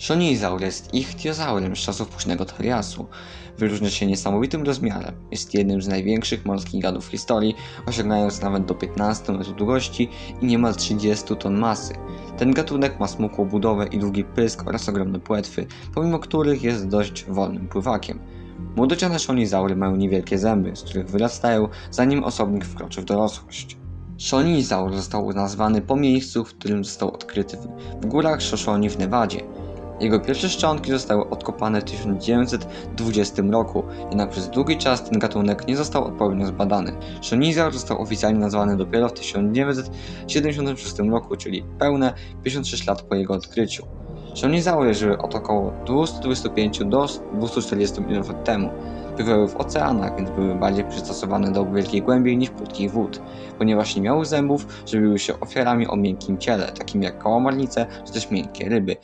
Szonizaur jest ichtiozaurem z czasów późnego Triasu. Wyróżnia się niesamowitym rozmiarem. Jest jednym z największych morskich gadów w historii, osiągając nawet do 15 metrów długości i niemal 30 ton masy. Ten gatunek ma smukłą budowę i długi pysk oraz ogromne płetwy, pomimo których jest dość wolnym pływakiem. Młodociane szonizaury mają niewielkie zęby, z których wyrastają zanim osobnik wkroczy w dorosłość. Szonizaur został nazwany po miejscu, w którym został odkryty w- górach Shoshone w Nevadzie. Jego pierwsze szczątki zostały odkopane w 1920 roku, jednak przez długi czas ten gatunek nie został odpowiednio zbadany. Szonizaur został oficjalnie nazwany dopiero w 1976 roku, czyli pełne 56 lat po jego odkryciu. Szonizaury żyły od około 225 do 240 milionów temu. Bywały w oceanach, więc były bardziej przystosowane do wielkiej głębi niż płytkich wód. Ponieważ nie miały zębów, żywiły się ofiarami o miękkim ciele, takim jak kałamarnice czy też miękkie ryby,